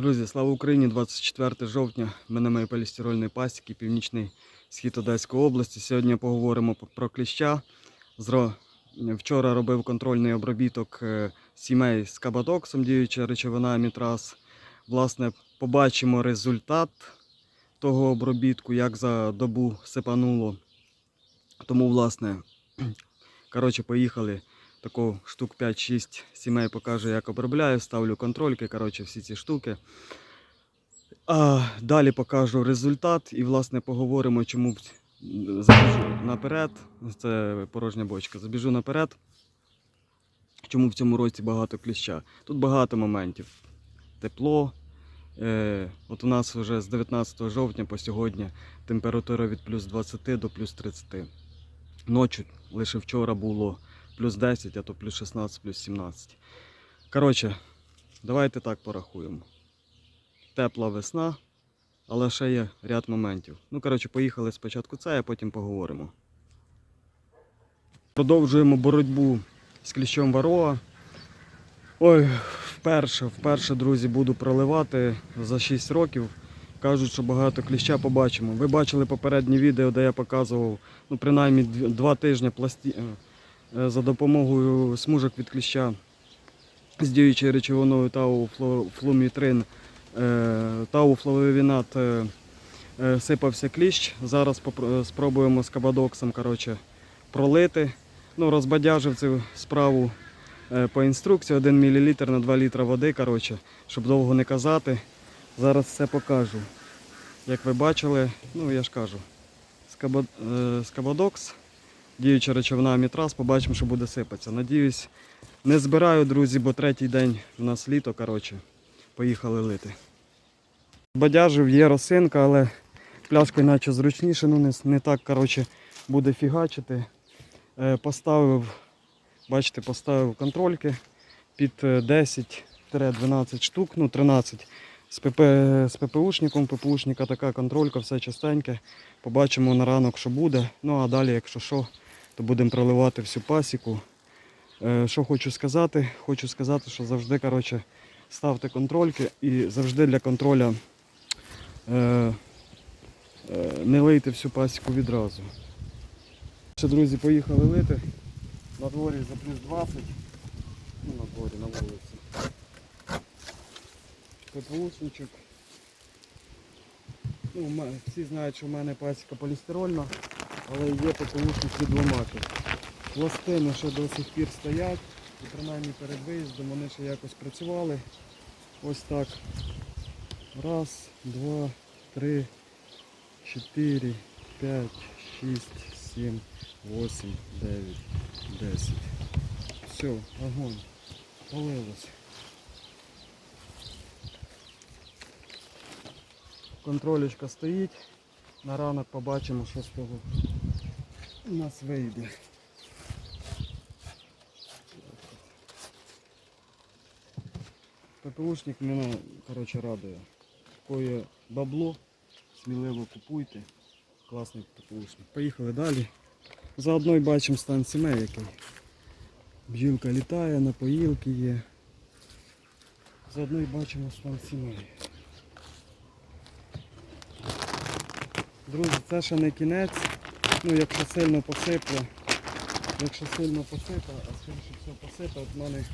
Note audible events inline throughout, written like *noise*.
Друзі, слава Україні! 24 жовтня. Ми на моїй полістирольної пасіки, північний схід Одеської області. Сьогодні поговоримо про кліща. Вчора робив контрольний обробіток е, сімей з кабадоксом, діюча речовина амітраз. Власне, побачимо результат того обробітку, як за добу сипануло. Тому, власне, *clears throat* коротше, поїхали. Тако штук 5-6 сімей покажу, як обробляю, ставлю контрольки, коротше, всі ці штуки. А, далі покажу результат і, власне, поговоримо, чому забіжу наперед. Це порожня бочка. Забіжу наперед. Чому в цьому році багато кліща? Тут багато моментів. Тепло. Е, от у нас вже з 19 жовтня по сьогодні температура від плюс 20 до плюс 30. Ночі лише вчора було плюс 10, а то плюс 16, плюс 17. Коротше, давайте так порахуємо. Тепла весна, але ще є ряд моментів. Ну, коротше, поїхали спочатку це, а потім поговоримо. Продовжуємо боротьбу з кліщом вароа. Ой, вперше, вперше, друзі, буду проливати за 6 років. Кажуть, що багато кліща побачимо. Ви бачили попереднє відео, де я показував ну, принаймні 2 тижні пласті... е, за допомогою смужок від кліща з діючою речовиною тау фло- флумітрин, е, тау флавовінат е, сипався кліщ. Зараз спробуємо з кабадоксом коротше, пролити. Ну, розбадяжив цю справу по інструкції 1 мл на 2 літра води, коротше, щоб довго не казати. Зараз все покажу. Як ви бачили, ну я ж кажу, скаба- скабадокс діюча речовина амітраз, побачимо, що буде сипатися. Надіюсь, не збираю, друзі, бо третій день у нас літо, коротше, поїхали лити. Бадяжив є росинка, але пляшка наче зручніше, ну не, не так коротше, буде фігачити. Е, поставив, бачите, поставив контрольки під е, 10-12 штук, ну 13 з, ПП, з ППУшником, ППУшника така контролька, все чистеньке. Побачимо на ранок, що буде. Ну а далі, якщо що, то будемо проливати всю пасіку. Е, Що хочу сказати? Хочу сказати, що завжди коротше, ставте контрольки і завжди для контроля е, е, не лийте всю пасіку відразу. Ще, друзі, поїхали лити. На дворі за плюс 20. Ну, на дворі, на вулиці. ППУшничок. Ну, всі знають, що в мене пасіка полістирольна, але є ППУшник від ломаки. Пластини ще до сих пір стоять, і принаймні перед виїздом вони ще якось працювали. Ось так. Раз, два, три, чотири, п'ять, шість, сім, восемь, дев'ять, десять. Все, огонь. Полилось. Контролечка стоїть. На ранок побачимо, що з того у нас вийде. ППУшник мене коротше, радує. Такое бабло, сміливо купуйте. Класний ППУшник. Поїхали далі. Заодно й бачимо стан сімей який. Бджілка літає, напоїлки є. Заодно й бачимо стан сімей. Друзі, це ще не кінець. Ну, якщо сильно посипле, якщо сильно посипе, а скоріше все посипе, от в мене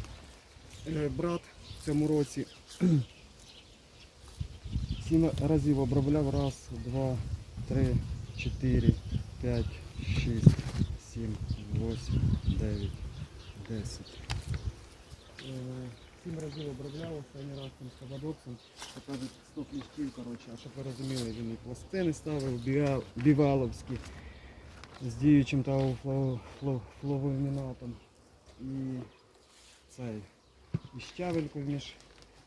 е, брат в цьому році *clears throat* сім разів обробляв. Раз, два, три, чотири, п'ять, шість, сім, восемь, дев'ять, десять. Е, Сім разів обробляв, останній раз там з кабадоксом. Покажуть 100 кліщів, коротше, а щоб ви розуміли, він і пластини ставив, біваловські з діючим та фло- фло- фловомінатом. І цей і щавельку між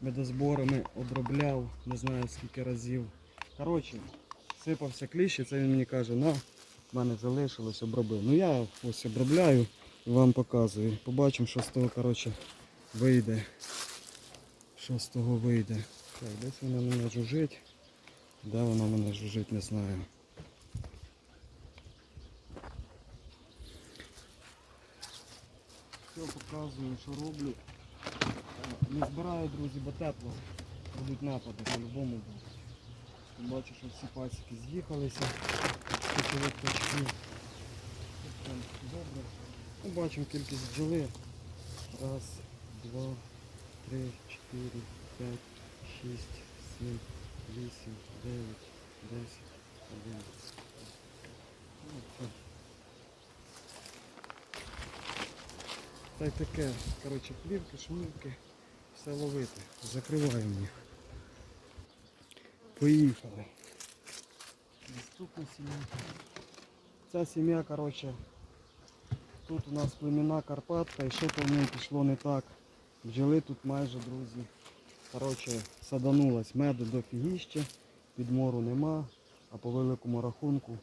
медозборами обробляв, не знаю скільки разів. Коротше, сипався кліщ, і це він мені каже, на, в мене залишилось, обробив. Ну я ось обробляю і вам показую. Побачимо, що з того коротше, вийде. Що з того вийде. Так, десь вона мене жужить. Де вона мене жужить, не знаю. Все показую, що роблю. Не збираю, друзі, бо тепло. будуть напади, по-любому. Бачу, що всі пасіки з'їхалися. Добре. Ну, бачимо кількість бджоли. Раз, два, три, чотири, п'ять, шість, сім, вісім, дев'ять, десять, одинадцять. Ну, це. Та й таке, коротше, плівки, шмівки, все ловити. Закриваємо їх. Поїхали. Наступна сім'я. Ця сім'я, коротше, тут у нас племінна Карпатка і що по ним пішло не так. Бджоли тут майже, друзі. Коротше, саданулась меду до фігіща, підмору нема, а по великому рахунку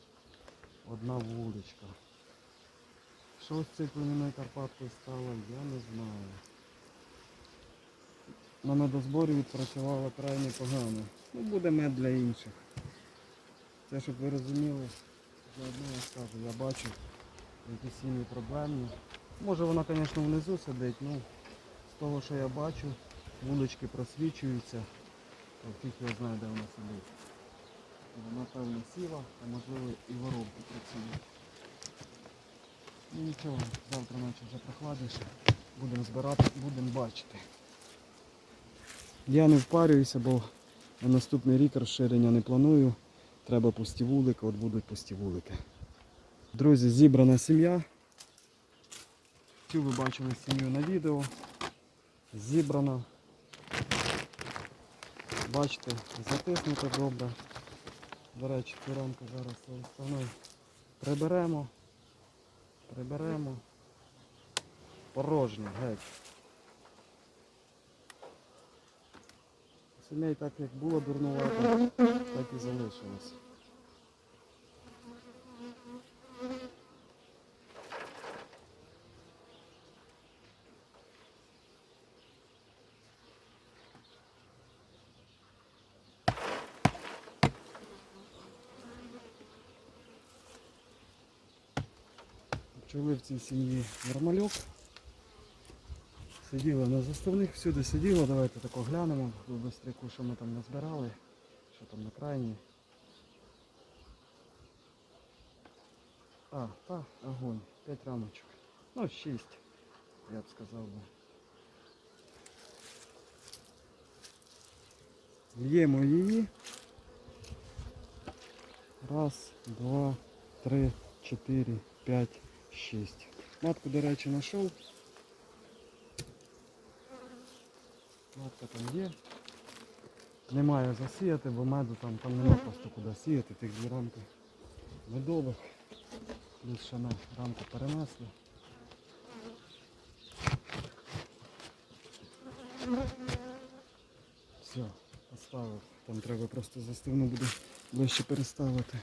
одна вуличка. Що з цією племінною Карпаткою стало, я не знаю. На медозборі відпрацювала крайне погано. Ну, буде мед для інших. Це, щоб ви розуміли, заодно я скажу, я бачу які сім'ї проблемні. Може вона, звісно, внизу сидить, ну з того, що я бачу, вулички просвічуються, фіг я знаю, де вона сидить. Вона певно сіла, а можливо і воробки працюють. Ну нічого, завтра ночі вже прохладніше. Будемо збирати, будемо бачити. Я не впарююся, бо на наступний рік розширення не планую. Треба пусті вулики, от будуть пусті вулики. Друзі, зібрана сім'я. Цю ви бачили сім'ю на відео. Зібрана. Бачите, затиснута добре. До речі, цю рамку зараз приберемо. Приберемо. Порожньо, геть. Сімей так як було дурнувато, так і залишилось. Пчоли в цій сім'ї нормальок. Сиділа на заставних, всюди сиділа. Давайте тако глянемо бистряку, що ми там назбирали, що там на крайній. А, та, огонь, 5 рамочок. Ну, 6, я б сказав би. Л'ємо її. Раз, два, три, чотири, п'ять, шість. Матку, до речі, знайшов. Матка там є. Немає засіяти, бо меду там, там нема просто куди сіяти, тих дві рамки медових. Плюс ще на рамку перенесли. Все, поставив. Там треба просто заставну буде ближче переставити.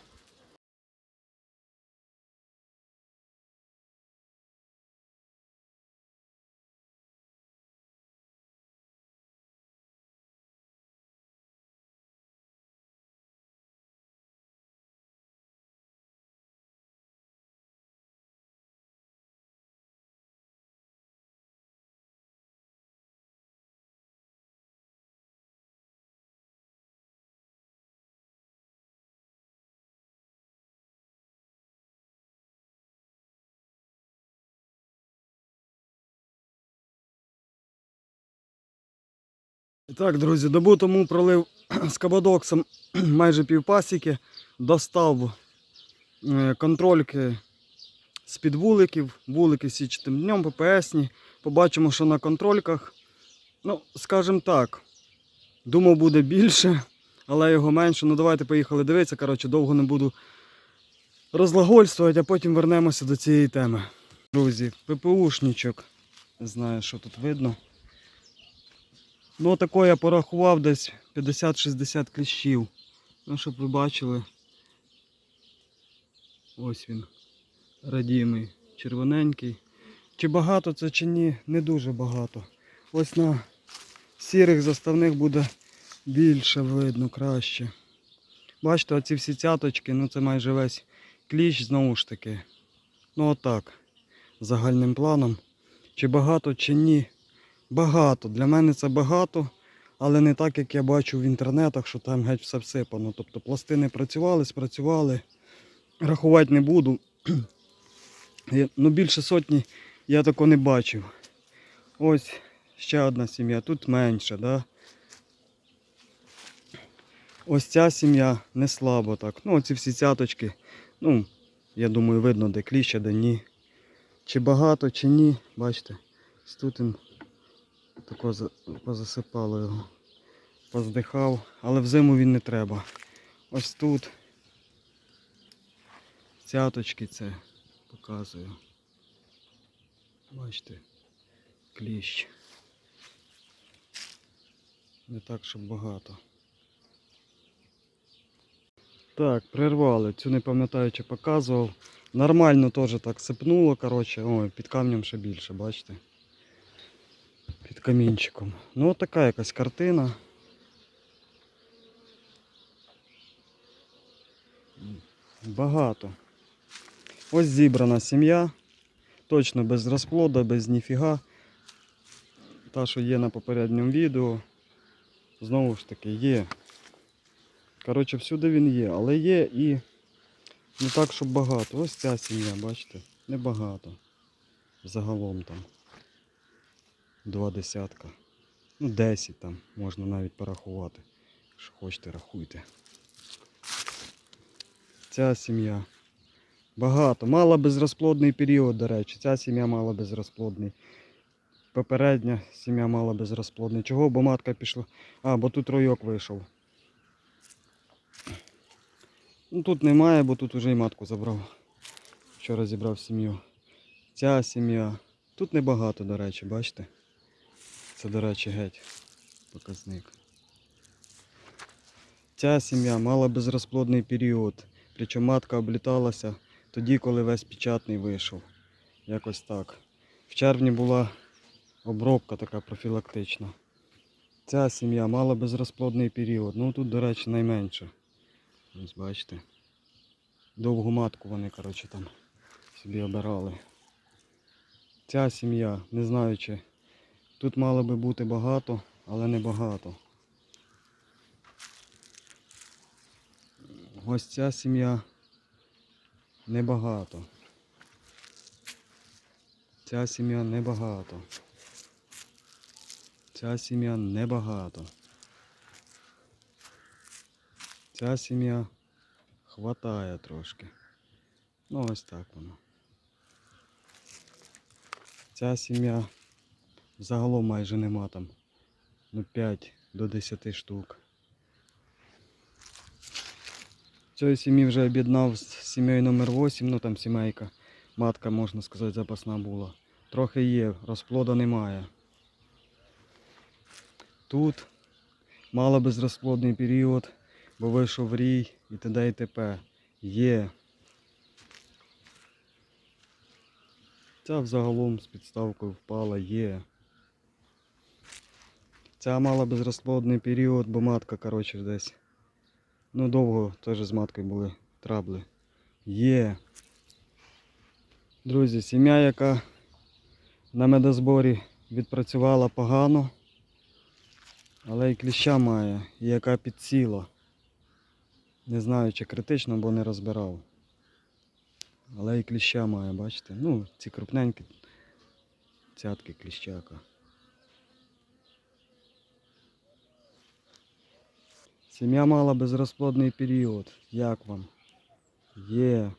І так, друзі, добу тому пролив *clears throat* з кабадоксом *clears throat* майже півпасіки, достав е, контрольки з-під вуликів, вулики січатим днем, ППСні. Побачимо, що на контрольках, ну, скажімо так, думав буде більше, але його менше. Ну давайте поїхали дивитися. Коротше, довго не буду розлагольствувати, а потім вернемося до цієї теми. Друзі, ППУшничок. Не знаю, що тут видно. Ну, тако я порахував десь 50-60 кліщів. Ну, щоб ви бачили. Ось він. Радімий, червоненький. Чи багато це чи ні, не дуже багато. Ось на сірих заставних буде більше видно, краще. Бачите, оці всі цяточки, ну це майже весь кліщ знову ж таки. Ну отак. Загальним планом. Чи багато, чи ні. Багато. Для мене це багато, але не так, як я бачу в інтернетах, що там геть все всипано. Тобто пластини працювали, спрацювали. Рахувати не буду. *clears throat* Ну, більше сотні я такого не бачив. Ось ще одна сім'я, тут менше, да? Ось ця сім'я не слабо так. Ну, оці всі цяточки. Ну, я думаю, видно, де кліща, де ні. Чи багато, чи ні. Бачите, тут тако позасипало його. Поздихав, але взиму він не треба. Ось тут. Цяточки це показую. Бачите, кліщ. Не так, щоб багато. Так, прервали. Цю не пам'ятаю, чи показував. Нормально теж так сипнуло, коротше. Ой, під камнем ще більше, бачите? Під камінчиком. Ну, от така якась картина. Багато. Ось зібрана сім'я. Точно без розплоду, без ніфіга. Та, що є на попередньому відео. Знову ж таки є. Коротше, всюди він є, але є і не так, щоб багато. Ось ця сім'я, бачите, небагато. Загалом там. Два десятка. Ну, 10 там можна навіть порахувати. Якщо хочете, рахуйте. Ця сім'я. Багато. Мала безрозплодний період, до речі. Ця сім'я мала безрозплодний. Попередня сім'я мала безрозплодний. Чого? Бо матка пішла. А, бо тут ройок вийшов. Ну тут немає, бо тут вже і матку забрав. Вчора зібрав сім'ю. Ця сім'я. Тут небагато, до речі, бачите? Це, до речі, геть показник. Ця сім'я мала безрозплодний період. Причому матка обліталася тоді, коли весь печатний вийшов. Якось так. В червні була обробка така профілактична. Ця сім'я мала безрозплодний період. Ну тут, до речі, найменше. Ось бачите. Довгу матку вони, коротше, там собі обирали. Ця сім'я, не знаю чи. Тут мало би бути багато, але не багато. Ось ця сім'я небагато. Ця сім'я небагато. Ця сім'я небагато. Ця сім'я хватає трошки. Ну ось так воно. Ця сім'я загалом майже нема там. Ну 5 до 10 штук. Цієї сім'ї вже об'єднав з сім'єю номер 8, ну там сімейка. Матка, можна сказати, запасна була. Трохи є, розплоду немає. Тут мало безрозплодний період, бо вийшов рій і т.д. і т.п. Є. Ця взагалом з підставкою впала, є. Ця мала безрозплодний період, бо матка, коротше, десь. Ну, довго теж з маткою були трабли. Є. Друзі, сім'я, яка на медозборі відпрацювала погано, але і кліща має, і яка підсіла. Не знаю, чи критично, бо не розбирав. Але і кліща має, бачите? Ну, ці крупненькі цятки кліщака. Сім'я мала безрозплодний період. Як вам? Є.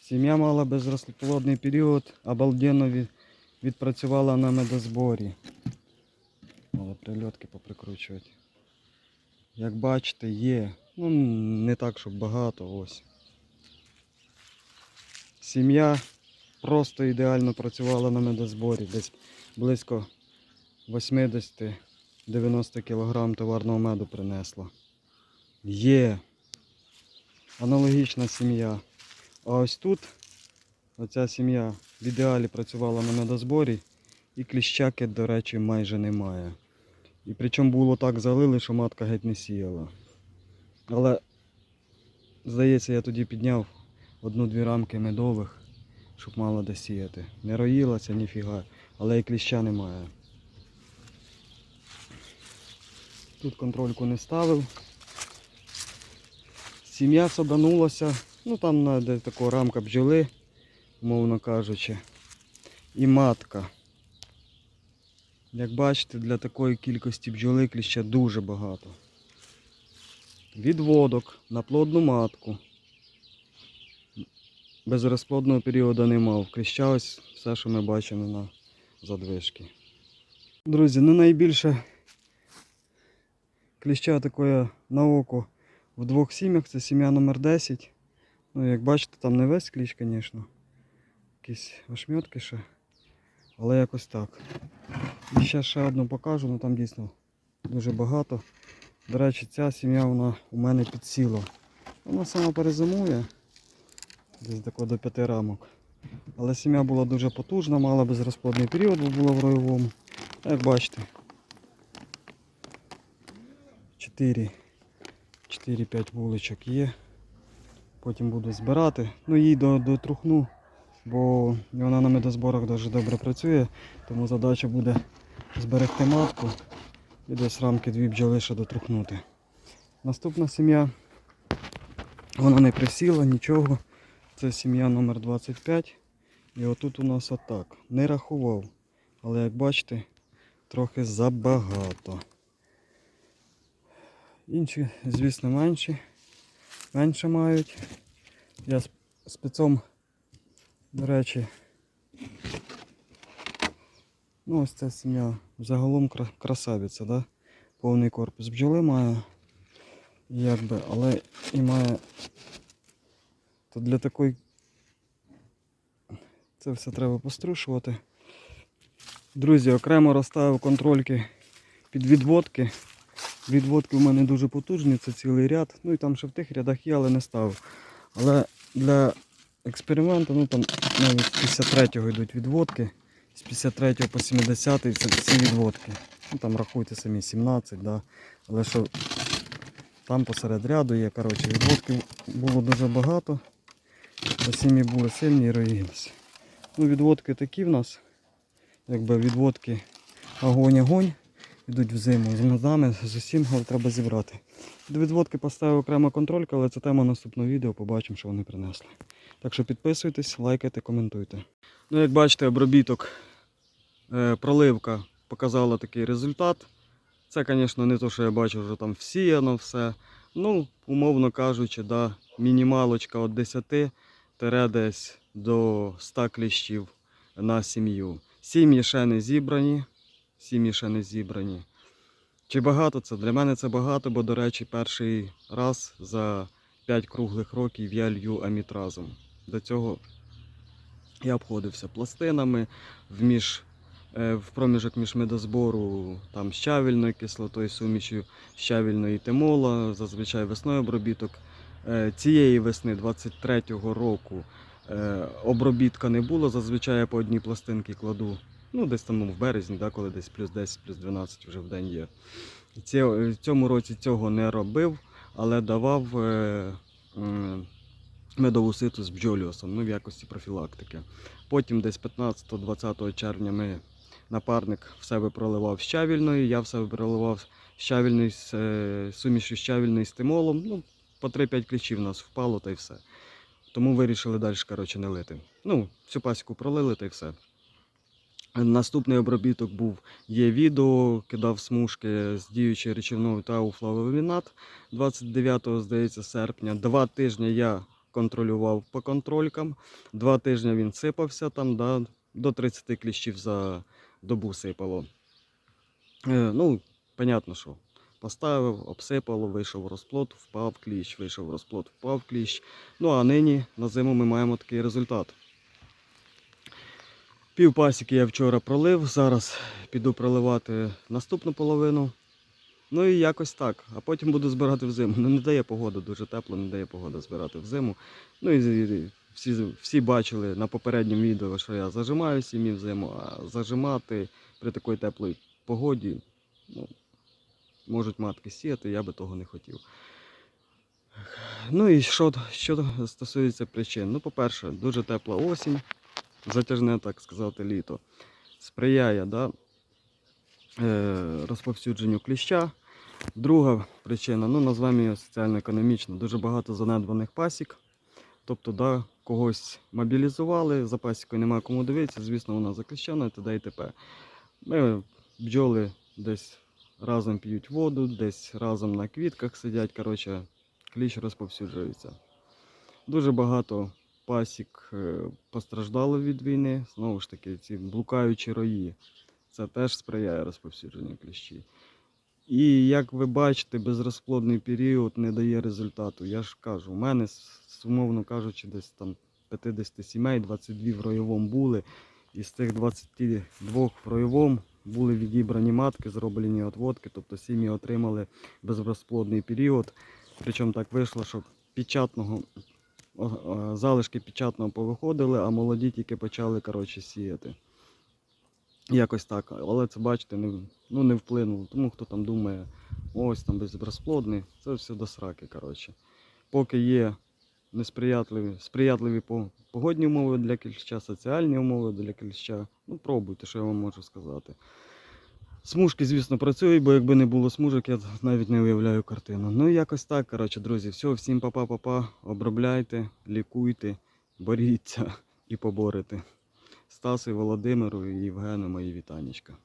Сім'я мала безрозплодний період, обалденно відпрацювала на медозборі. Треба прильотки поприкручувати. Як бачите, є. Ну, не так, щоб багато, ось. Сім'я просто ідеально працювала на медозборі. Десь близько 80-90 кг товарного меду принесла. Є. Аналогічна сім'я. А ось тут оця сім'я в ідеалі працювала на медозборі і кліщаки, до речі, майже немає. І причому було так залили, що матка геть не сіяла. Але, здається, я тоді підняв одну-дві рамки медових. щоб мало де сіяти. Не роїлася ніфіга, але і кліща немає. Тут контрольку не ставив. Сім'я саданулася, ну там де така рамка бджоли, умовно кажучи. І матка. Як бачите, для такої кількості бджоли кліща дуже багато. Відводок на плодну матку. Без розплодного періоду не мав. Кліща все, що ми бачимо на задвижки. Друзі, ну найбільше кліща такої на око в двох сім'ях. Це сім'я номер 10. Ну, як бачите, там не весь кліщ, звісно. Якісь ошметки ще. Але якось так. І ще ще одну покажу, ну там дійсно дуже багато. До речі, ця сім'я вона у мене підсіла. Вона сама перезимує. Десь тако до п'яти рамок. Але сім'я була дуже потужна, мала безрозплодний період, бо була в роєвому. Як бачите. 4 4-5 вуличок є. Потім буду збирати. Ну їй дотрухну, бо вона на медозборах дуже добре працює, тому задача буде зберегти матку і десь рамки дві бджоли ще дотрухнути. Наступна сім'я. Вона не присіла, нічого. Це сім'я номер 25. І отут у нас отак. Не рахував. Але як бачите, трохи забагато. Інші, звісно, менші. Менше мають. Я з спецом, до речі, ну ось ця сім'я загалом красавиця, да? повний корпус бджоли має. Якби, але і має. То для такої це все треба пострушувати. Друзі, окремо розставив контрольки під відводки. Відводки в мене дуже потужні, це цілий ряд. Ну і там ще в тих рядах є, але не ставив. Але для експерименту, ну там навіть з 53-го йдуть відводки. З 53 по 70 це всі відводки. Ну там рахуйте самі 17, да. але що там посеред ряду є. Коротше, відводків було дуже багато. Сім'ї були сильні і роїлися. Ну, відводки такі в нас. Якби відводки огонь-огонь. Йдуть в зиму з мазами, з усім але треба зібрати. До відводки поставив окремо контрольку, але це тема наступного відео, побачимо, що вони принесли. Так що підписуйтесь, лайкайте, коментуйте. Ну, як бачите, обробіток е, проливка показала такий результат. Це, звісно, не те, що я бачу, що там всіяно все. Ну, умовно кажучи, да, мінімалочка від 10 тере десь до 100 кліщів на сім'ю. Сім'ї ще не зібрані. Сім'ї ще не зібрані. Чи багато це? Для мене це багато, бо, до речі, перший раз за 5 круглих років я лью амітразом. До цього я обходився пластинами в, між, е, в проміжок між медозбору там щавільною кислотою, сумішю щавільної і темола, зазвичай весною обробіток. Е, Цієї весни 23-го року е, обробітка не було. Зазвичай я по одній пластинці кладу. Ну, десь там в березні, да, коли десь плюс 10, плюс 12 вже в день є. Ці, в цьому році цього не робив, але давав е, м, медову ситу з бджоліосом, ну, в якості профілактики. Потім десь 15-20 червня ми напарник в себе проливав щавільною, я в себе проливав щавільний з е, сумішю щавільний з тимолом. Ну, по 3-5 кліщів у нас впало та й все. Тому вирішили далі коротше, не лити. Ну, всю пасіку пролили та й все. Наступний обробіток був є відео, кидав смужки з діючою речовиною та уфлавовінат 29 здається, серпня. Два тижні я контролював по контролькам. Два тижні він сипався там, да, до 30 кліщів за добу сипало. Е, ну, понятно, що поставив, обсипало, вийшов розплод, впав кліщ, вийшов розплод, впав кліщ. Ну а нині на зиму ми маємо такий результат. Пів пасіки я вчора пролив, зараз піду проливати наступну половину. Ну і якось так. А потім буду збирати в зиму. Ну не дає погода, дуже тепло, не дає погода збирати в зиму. Ну і всі, всі бачили на попередньому відео, що я зажимаю сім'ї в зиму, а зажимати при такій теплій погоді ну, можуть матки сіяти, я би того не хотів. Ну і що, що стосується причин. Ну, по-перше, дуже тепла осінь. Затяжне, так сказати, літо. Сприяє да, е, розповсюдженню кліща. Друга причина, ну назвемо її соціально-економічна, дуже багато занедбаних пасік. Тобто, да, когось мобілізували, за пасікою немає кому дивитися, звісно, вона закліщена і т.д. і т.п. Ми бджоли десь разом п'ють воду, десь разом на квітках сидять. Коротше, кліщ розповсюджується. Дуже багато пасік е, постраждало від війни. Знову ж таки, ці блукаючі рої. Це теж сприяє розповсюдженню кліщі. І як ви бачите, безрозплодний період не дає результату. Я ж кажу, у мене, с- умовно кажучи, десь там 50 сімей, 22 в ройовому були. І з тих 22 в ройовому були відібрані матки, зроблені отводки, тобто сім'ї отримали безрозплодний період. Причому так вийшло, що печатного, залишки печатного повиходили, а молоді тільки почали коротше, сіяти. Якось так. Але це, бачите, не, ну, не вплинуло. Тому хто там думає, ось там безрозплодний, це все до сраки. Коротше. Поки є несприятливі, сприятливі погодні умови для кліща, соціальні умови для кліща, ну пробуйте, що я вам можу сказати. Смужки, звісно, працюють, бо якби не було смужок, я навіть не уявляю картину. Ну, якось так, коротше, друзі. Все, всім па-па-па-па. Обробляйте, лікуйте, боріться і поборете. Стасу, Володимиру і Євгену мої вітанечка.